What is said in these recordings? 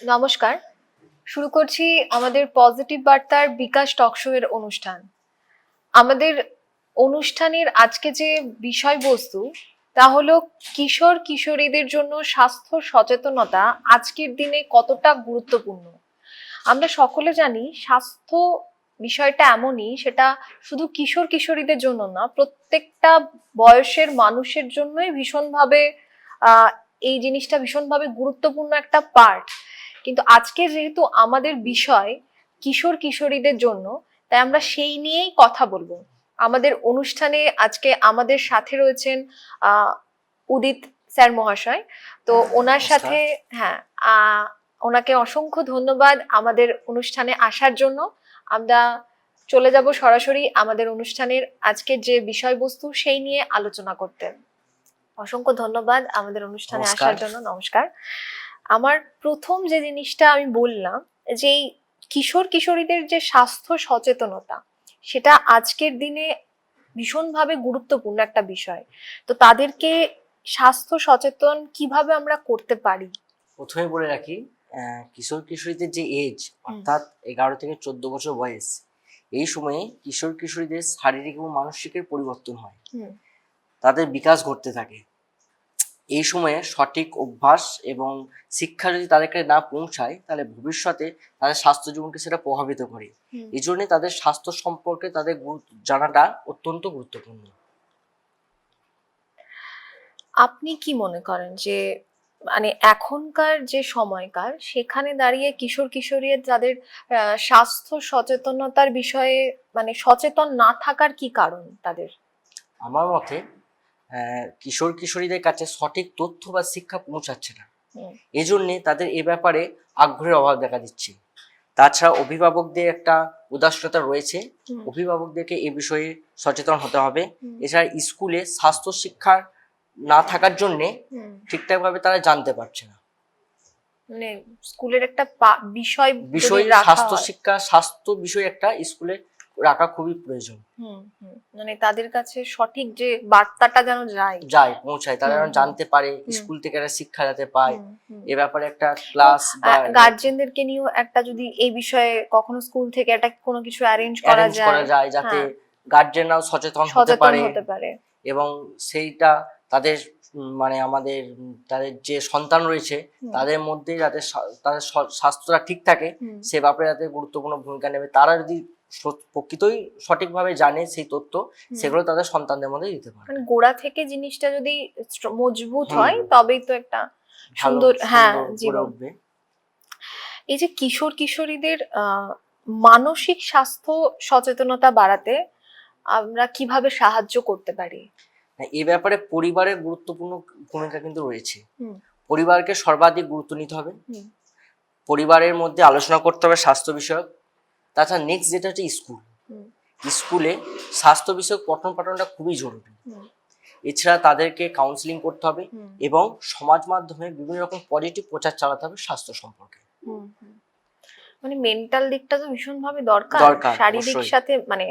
নমস্কার। শুরু করছি আমাদের পজিটিভ বার্তার বিকাশ টকশো এর অনুষ্ঠান। আমাদের অনুষ্ঠানের আজকে যে বিষয়বস্তু, তা হলো কিশোর কিশোরীদের জন্য স্বাস্থ্য সচেতনতা আজকের দিনে কতটা গুরুত্বপূর্ণ। আমরা সকলে জানি স্বাস্থ্য বিষয়টা এমনই, সেটা শুধু কিশোর কিশোরীদের জন্য না, প্রত্যেকটা বয়সের মানুষের জন্যই ভীষণভাবে এই জিনিসটা ভীষণভাবে গুরুত্বপূর্ণ একটা পার্ট কিন্তু আজকে যেহেতু আমাদের বিষয় কিশোর কিশোরীদের জন্য তাই আমরা সেই নিয়েই কথা বলব। আমাদের অনুষ্ঠানে আজকে আমাদের সাথে রয়েছেন উদিত স্যার মহাশয়। তো ওনার সাথে হ্যাঁ ওনাকে অসংখ্য ধন্যবাদ আমাদের অনুষ্ঠানে আসার জন্য। আমরা চলে যাব সরাসরি আমাদের অনুষ্ঠানের আজকের যে বিষয়বস্তু সেই নিয়ে আলোচনা করতে। অসংখ্য ধন্যবাদ আমাদের অনুষ্ঠানে আসার জন্য। নমস্কার। আমার প্রথম যে জিনিসটা আমি বললাম যে এই কিশোর কিশোরীদের যে স্বাস্থ্য সচেতনতা সেটা আজকের দিনে ভীষণভাবে গুরুত্বপূর্ণ একটা বিষয়। তো তাদেরকে স্বাস্থ্য সচেতন কীভাবে আমরা করতে পারি? প্রথমে বলে রাখি আহ, কিশোর কিশোরীদের যে এজ অর্থাৎ এগারো থেকে চোদ্দ বছর বয়স এই সময়ে কিশোর কিশোরীদের শারীরিক এবং মানসিকের পরিবর্তন হয়। তাদের বিকাশ ঘটতে থাকে। এই সময়ে সঠিক অভ্যাস এবং শিক্ষা যদি তাদেরকে না পৌঁছায় তাহলে ভবিষ্যতে তাদের স্বাস্থ্য জীবনকে সেটা প্রভাবিত করে। এই জন্য তাদের স্বাস্থ্য সম্পর্কে তাদের জানাটা অত্যন্ত গুরুত্বপূর্ণ। আপনি কি মনে করেন যে মানে এখনকার যে সময়কার সেখানে দাঁড়িয়ে কিশোর কিশোরী যাদের আহ, স্বাস্থ্য সচেতনতার বিষয়ে মানে সচেতন না থাকার কি কারণ তাদের? আমার মতে কিশোর কিশোরীদের কাছে সঠিক তথ্য বা শিক্ষা পৌঁছাচ্ছে না। হুম। এই জন্যে তাদের এ ব্যাপারে আগ্রহের অভাব দেখা দিচ্ছে। তাছাড়া অভিভাবকদের একটা উদাসীনতা রয়েছে। অভিভাবকদেরকে এ বিষয়ে সচেতন হতে হবে। এছাড়া স্কুলে স্বাস্থ্য শিক্ষা না থাকার জন্যে হুম। ঠিকঠাক ভাবে তারা জানতে পারছে না। মানে স্কুলের একটা বিষয় বিষয় স্বাস্থ্য শিক্ষা স্বাস্থ্য বিষয় একটা স্কুলে রাখা খুবই প্রয়োজন। মানে তাদের কাছে সঠিক যে বার্তাটা যেন যায়। যায় পৌঁছায় তারা যেন জানতে পারে স্কুল থেকে একটা শিক্ষা যাতে পায়। এ ব্যাপারে একটা ক্লাস গার্জেনদেরকে নিয়েও একটা যদি এই বিষয়ে কখনো স্কুল থেকে একটা কোনো কিছু অ্যারেঞ্জ করা যায় যাতে হ্যাঁ। গার্জেনরাও সচেতন হতে পারে এবং সেইটা তাদের মানে আমাদের তাদের যে সন্তান রয়েছে তাদের মধ্যে যাতে তাদের স্বাস্থ্যটা ঠিক থাকে সে ব্যাপারে যাতে গুরুত্বপূর্ণ ভূমিকা নেবে। তারা যদি প্রকৃতই সঠিকভাবে জানে সেই তথ্য সেগুলো তাদের সন্তানদের মধ্যে দিতে পারে। মানে গোড়া থেকে জিনিসটা যদি মজবুত হয় তবেই তো একটা সুন্দর হ্যাঁ জীবন। এই যে কিশোর কিশোরীদের মানসিক স্বাস্থ্য সচেতনতা বাড়াতে আমরা কীভাবে সাহায্য করতে পারি? এ ব্যাপারে পরিবারের গুরুত্বপূর্ণ ভূমিকা কিন্তু রয়েছে। পরিবারকে সর্বাধিক গুরুত্ব নিতে হবে। পরিবারের মধ্যে আলোচনা করতে হবে স্বাস্থ্য বিষয়ক। তাছাড়া নেক্সট যেটা হচ্ছে স্কুল স্কুলে স্বাস্থ্য বিষয়ক পঠন পাঠনটা খুবই জরুরি। এছাড়া তাদেরকে কাউন্সিলিং করতে হবে এবং সমাজ মাধ্যমে বিভিন্ন রকম পজিটিভ প্রচার চালাতে হবে স্বাস্থ্য সম্পর্কে। মানে মেন্টাল দিকটা তো ভীষণ ভাবে দরকার শারীরিক সাথে মানে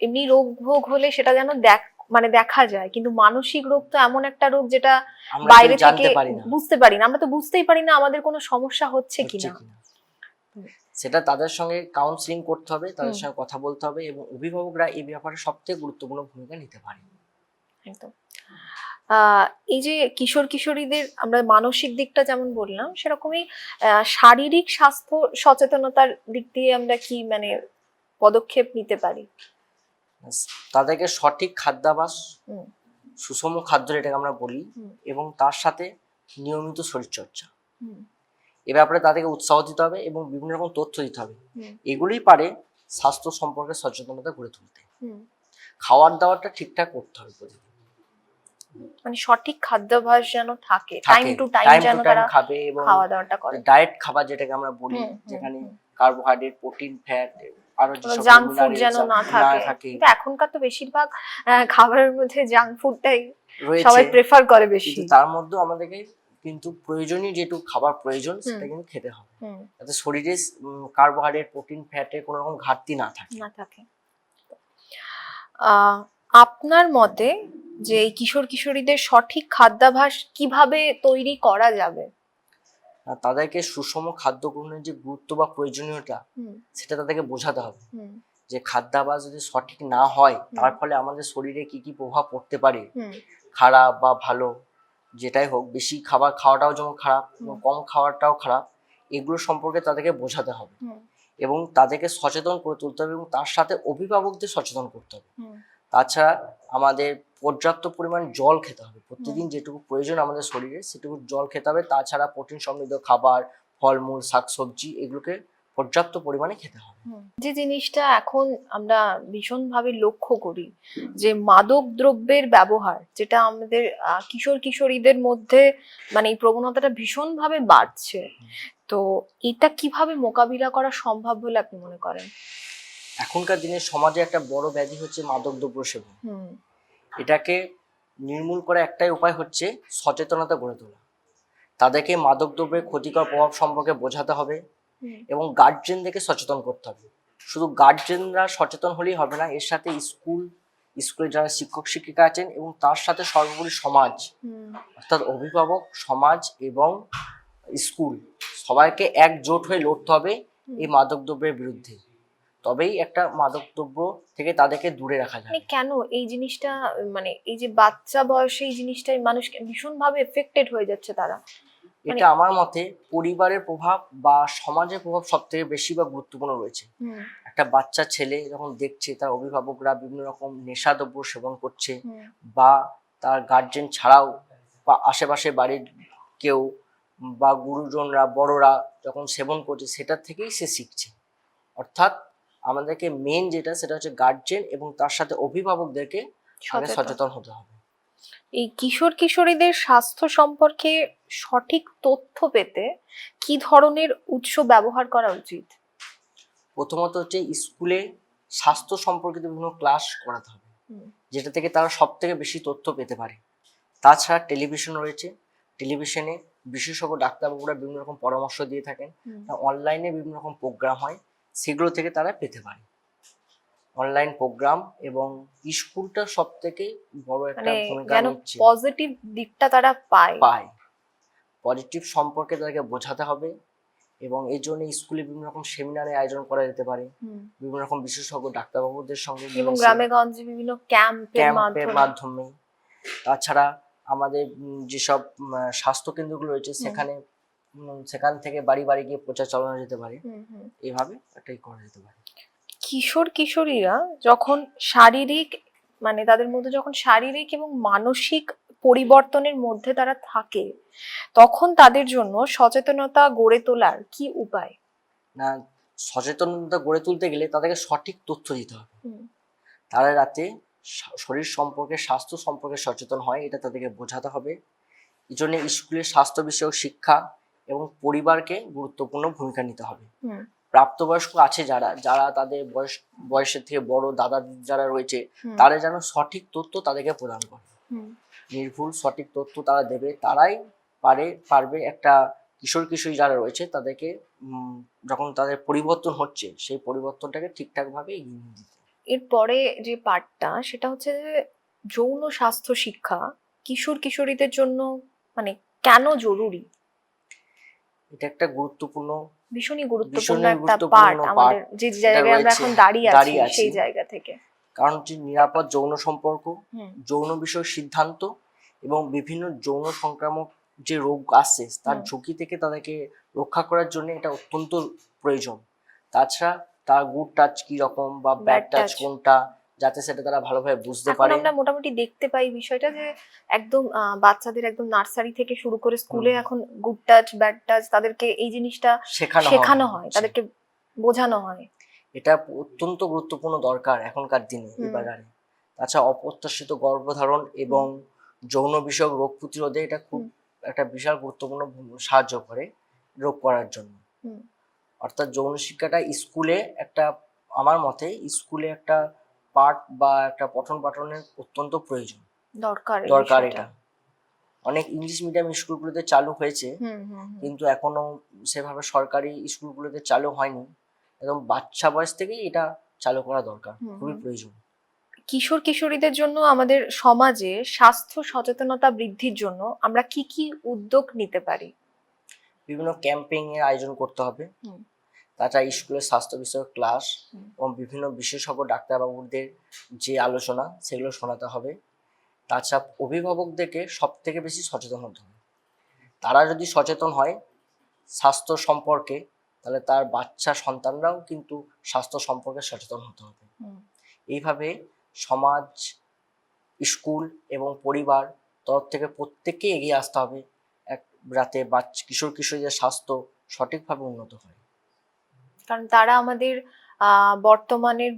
এমনি রোগ ভোগ হলে সেটা যেন দেখ মানে দেখা যায়। কিন্তু মানসিক রোগ তো এমন একটা রোগ যেটা বাইরে থেকে বুঝতে পারি না। আমরা তো বুঝতেই পারি না আমাদের কোনো সমস্যা হচ্ছে কিনা। সেটা তাদের সঙ্গে কাউন্সিলিং করতে হবে তাদের সঙ্গে কথা বলতে হবে এবং অভিভাবকরা এই ব্যাপারে সবথেকে গুরুত্বপূর্ণ ভূমিকা নিতে পারে। একদম। এই যে কিশোর কিশোরীদের আমরা মানসিক দিকটা যেমন বললাম সেরকমই শারীরিক স্বাস্থ্য সচেতনতার দিক দিয়ে আমরা কি মানে পদক্ষেপ নিতে পারি? তাদেরকে সঠিক খাদ্যাভাস। সুষম খাদ্য এটাকে আমরা বলি এবং তার সাথে নিয়মিত শরীরচর্চা। এ ব্যাপারে তাদেরকে উৎসাহ দিতে হবে এবং বিভিন্ন রকম তথ্য দিতে হবে। এগুলোই পারে স্বাস্থ্য সম্পর্কে সচেতনতা গড়ে তুলতে। খাওয়ার দাওয়ারটা ঠিকঠাক করতে হবে প্রতিদিন। মানে সঠিক খাদ্যাভ্যাস যেন থাকে টাইম টু টাইম যেন তারা খাবে এবং খাওয়া দাওয়াটা করে। ডায়েট খাবার যেটাকে আমরা বলি যেখানে কার্বোহাইড্রেট প্রোটিন ফ্যাট আরও জাঙ্ক ফুড যেন না থাকে। কিন্তু এখনকার তো বেশিরভাগ খাবারের মধ্যে জাঙ্ক ফুডটাই সবাই প্রেফার করে বেশি। তার মধ্যেও আমাদেরকে কিন্তু প্রয়োজনীয় যেটুকু খাবার প্রয়োজন সেটা কিন্তু খেতে হবে। যাতে শরীরে কার্বোহাইড্রেট প্রোটিন ফ্যাটের কোনো রকম ঘাটতি না থাকে। না থাকে। আপনার মতে যে এই কিশোর কিশোরীদের সঠিক খাদ্যাভ্যাস কীভাবে তৈরি করা যাবে? তাদেরকে সুষম খাদ্য গ্রহণের যে গুরুত্ব বা প্রয়োজনীয়তা সেটা তাদেরকে বোঝাতে হবে। যে খাদ্যাভ্যাস যদি সঠিক না হয় তার ফলে আমাদের শরীরে কি কি প্রভাব পড়তে পারে? খারাপ বা ভালো যেটাই হোক বেশি খাবার খাওয়াটাও যেমন খারাপ এবং কম খাওয়াটাও খারাপ এগুলো সম্পর্কে তাদেরকে বোঝাতে হবে। এবং তাদেরকে সচেতন করে তুলতে হবে এবং তার সাথে অভিভাবকদের সচেতন করতে হবে। তাছাড়া আমাদের পর্যাপ্ত পরিমাণ জল খেতে হবে। প্রতিদিন যেটুকু প্রয়োজন আমাদের শরীরে সেটুকু জল খেতে হবে। তাছাড়া প্রোটিন সমৃদ্ধ খাবার ফলমূল শাকসবজি এগুলোকে পর্যাপ্ত পরিমাণে খেতে হবে। যে জিনিসটা এখন আমরা ভীষণভাবে লক্ষ্য করি যে মাদক দ্রব্যের ব্যবহার যেটা আমাদের কিশোর কিশোরীদের মধ্যে মানে এই প্রবণতাটা ভীষণভাবে বাড়ছে। তো এটা কীভাবে মোকাবিলা করা সম্ভব বলে আপনি মনে করেন? এখনকার দিনে সমাজে একটা বড় ব্যাধি হচ্ছে মাদক দ্রব্য সেবন। এটাকে নির্মূল করা একটাই উপায় হচ্ছে সচেতনতা গড়ে তোলা। তাদেরকে মাদক দ্রব্যের ক্ষতিকর প্রভাব সম্পর্কে বোঝাতে হবে। এবং গার্জেনদেরকে সচেতন করতে হবে। শুধু গার্জেনরা সচেতন হলেই হবে না এর সাথে স্কুল স্কুলে যারা শিক্ষক শিক্ষিকা আছেন এবং তার সাথে সর্বোপরি সমাজ অর্থাৎ অভিভাবক সমাজ এবং স্কুল সবাইকে একজোট হয়ে লড়তে হবে এই মাদকদ্রব্যের বিরুদ্ধে। তবেই একটা মাদকদ্রব্য থেকে তাদেরকে দূরে রাখা মানে যাবে কেন এই জিনিসটা মানে এই যে বাচ্চা বয়সে এই জিনিসটাই মানুষকে ভীষণভাবে এফেক্টেড হয়ে যাচ্ছে তারা? মানে- এটা আমার মতে পরিবারের প্রভাব বা সমাজের প্রভাব সব থেকে বেশি বা গুরুত্বপূর্ণ রয়েছে। একটা বাচ্চা ছেলে যখন দেখছে তার অভিভাবকরা বিভিন্ন রকম নেশাদ্রব্য সেবন করছে বা তার গার্জেন ছাড়াও বা আশেপাশে বাড়ির কেউ বা গুরুজনরা বড়রা যখন সেবন করছে সেটার থেকেই সে শিখছে। অর্থাৎ আমাদেরকে মেন যেটা সেটা হচ্ছে গার্জেন এবং তার সাথে অভিভাবকদেরকে সচেতন। হতে হবে। এই কিশোর কিশোরীদের স্বাস্থ্য সম্পর্কে সঠিক তথ্য পেতে কি ধরনের উৎস ব্যবহার করা উচিত? প্রথমত হচ্ছে স্কুলে স্বাস্থ্য সম্পর্কিত বিভিন্ন ক্লাস করাতে হবে যেটা থেকে তারা সব থেকে বেশি তথ্য পেতে পারে। তাছাড়া টেলিভিশন রয়েছে টেলিভিশনে বিশেষজ্ঞ ডাক্তারবাবুরা বিভিন্ন রকম পরামর্শ দিয়ে থাকেন অনলাইনে বিভিন্ন রকম প্রোগ্রাম হয় সেগুলো থেকে তারা পেতে পারে। অনলাইন প্রোগ্রাম এবং স্কুলটা সব থেকে বড় একটা মানে ভূমিকা নিচ্ছে। পজিটিভ দিকটা তারা পায়। পায়। পজিটিভ সম্পর্কে তাদেরকে বোঝাতে হবে এবং এই জন্য স্কুলে বিভিন্ন রকম সেমিনারে আয়োজন করা যেতে পারে। বিভিন্ন রকম বিশেষজ্ঞ ডাক্তারবাবুদের সঙ্গে এবং গ্রামে গঞ্জে বিভিন্ন ক্যাম্পের মাধ্যমে। তাছাড়া আমাদের যেসব স্বাস্থ্য কেন্দ্রগুলো রয়েছে সেখানে সেখান থেকে বাড়ি বাড়ি গিয়ে প্রচার চালানো যেতে পারে। এইভাবে এটাই করা যেতে পারে। কিশোর কিশোরীরা যখন শারীরিক মানে তাদের মধ্যে যখন শারীরিক এবং মানসিক পরিবর্তনের মধ্যে তারা থাকে তখন তাদের জন্য সচেতনতা গড়ে তোলার কি উপায়? না সচেতনতা গড়ে তুলতে গেলে তাদেরকে সঠিক তথ্য দিতে হবে। তারা রাতে শরীর সম্পর্কে স্বাস্থ্য সম্পর্কে সচেতন হয় এটা তাদেরকে বোঝাতে হবে। এই জন্য স্কুলের স্বাস্থ্য বিষয়ক শিক্ষা এবং পরিবারকে গুরুত্বপূর্ণ ভূমিকা নিতে হবে। প্রাপ্তবয়স্ক আছে যারা যারা তাদের বয়স বয়সের থেকে বড় দাদা যারা রয়েছে তারা যেন সঠিক তথ্য তাদেরকে প্রদান করে। নির্ভুল সঠিক তথ্য তারা দেবে তারাই পারে পারবে একটা কিশোর কিশোরী যারা রয়েছে তাদেরকে যখন তাদের পরিবর্তন হচ্ছে সেই পরিবর্তনটাকে ঠিকঠাক ভাবে এগিয়ে নিয়ে দিতে এরপরে যে পার্টটা সেটা হচ্ছে যে যৌন স্বাস্থ্য শিক্ষা কিশোর কিশোরীদের জন্য মানে কেন জরুরি? এটা একটা গুরুত্বপূর্ণ ভীষণই গুরুত্বপূর্ণ একটা পার্ট আমাদের যে জায়গায় আমরা এখন দাঁড়িয়ে আছি সেই জায়গা থেকে। কারণ হচ্ছে নিরাপদ যৌন সম্পর্ক যৌন বিষয় সিদ্ধান্ত এবং বিভিন্ন যৌন সংক্রামক যে রোগ আসছে তার ঝুঁকি থেকে তাদেরকে রক্ষা করার জন্য এটা অত্যন্ত প্রয়োজন। তাছাড়া তার গুড টাচ কি রকম বা ব্যাড টাচ কোনটা যাতে সেটা তারা ভালোভাবে বুঝতে পারে। আমরা মোটামুটি দেখতে পাই বিষয়টা যে একদম বাচ্চাদের একদম নার্সারি থেকে শুরু করে স্কুলে এখন গুড টাচ ব্যাড টাচ তাদেরকে এই জিনিসটা শেখানো হয়। তাদেরকে বোঝানো হয়। এটা অত্যন্ত গুরুত্বপূর্ণ দরকার এখনকার দিনে। বাজারে তাছাড়া অপ্রত্যাশিত গর্ভধারণ এবং যৌন বিষয়ক রোগ প্রতিরোধে এটা খুব একটা বিশাল গুরুত্বপূর্ণ সাহায্য করে রোগ করার জন্য। অর্থাৎ যৌন শিক্ষাটা স্কুলে একটা আমার মতে স্কুলে একটা পাঠ বা একটা পঠন পাঠনের অত্যন্ত প্রয়োজন। দরকার দরকার এটা। অনেক ইংলিশ মিডিয়াম স্কুলগুলোতে চালু হয়েছে। কিন্তু এখনও সেভাবে সরকারি স্কুলগুলোতে চালু হয়নি। একদম বাচ্চা বয়স থেকেই এটা চালু করা দরকার খুবই প্রয়োজন। কিশোর কিশোরীদের জন্য আমাদের সমাজে স্বাস্থ্য সচেতনতা বৃদ্ধির জন্য আমরা কি কি উদ্যোগ নিতে পারি? বিভিন্ন ক্যাম্পেইন এর আয়োজন করতে হবে। তাছাড়া স্কুলের স্বাস্থ্য বিষয়ক ক্লাস এবং বিভিন্ন বিশেষজ্ঞ ডাক্তারবাবুদের যে আলোচনা সেগুলো শোনাতে হবে। তাছাড়া অভিভাবকদেরকে সব থেকে বেশি সচেতন হতে হবে। তারা যদি সচেতন হয় স্বাস্থ্য সম্পর্কে তাহলে তার বাচ্চা সন্তানরাও কিন্তু স্বাস্থ্য সম্পর্কে সচেতন হতে হবে। এইভাবে সমাজ স্কুল এবং পরিবার তরফ থেকে প্রত্যেককে এগিয়ে আসতে হবে। এক রাতে বাচ্চা কিশোর কিশোরীদের স্বাস্থ্য সঠিকভাবে উন্নত হয়। কারণ তারা আমাদের বর্তমানের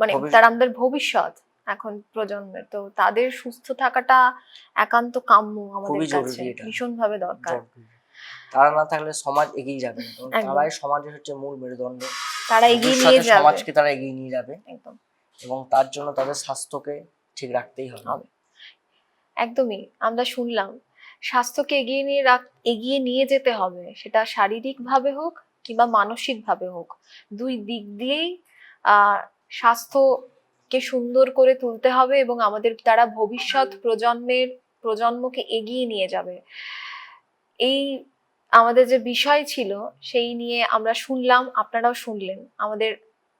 মানে তারা আমাদের ভবিষ্যৎ এখন প্রজন্মের। তো তাদের সুস্থ থাকাটা একান্ত কাম্য আমাদের কাছে। ভীষণ ভাবে দরকার। তারা না থাকলে সমাজ এগিয়ে যাবে। তারাই সমাজের হচ্ছে মূল মেরুদণ্ড। তারা এগিয়ে নিয়ে যাবে। সমাজকে তারা এগিয়ে নিয়ে যাবে। একদম। এবং তার জন্য তাদের স্বাস্থ্যকে ঠিক রাখতেই হবে। একদমই, আমরা শুনলাম, স্বাস্থ্যকে এগিয়ে নিয়ে রাখ, এগিয়ে নিয়ে যেতে হবে, সেটা শারীরিক ভাবে হোক কিংবা মানসিক ভাবে হোক। দুই দিক দিয়েই স্বাস্থ্যকে সুন্দর করে তুলতে হবে এবং আমাদের তারা ভবিষ্যৎ প্রজন্মের, প্রজন্মকে এগিয়ে নিয়ে যাবে। এই আমাদের যে বিষয় ছিল, সেই নিয়ে আমরা শুনলাম, আপনারাও শুনলেন। আমাদের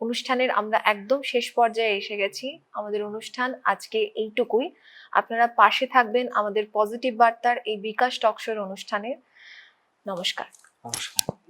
অনুষ্ঠানের আমরা একদম শেষ পর্যায়ে এসে গেছি। আমাদের অনুষ্ঠান আজকে এইটুকুই। আপনারা পাশে থাকবেন আমাদের পজিটিভ বার্তার এই বিকাশ টকশোর অনুষ্ঠানের। নমস্কার। নমস্কার।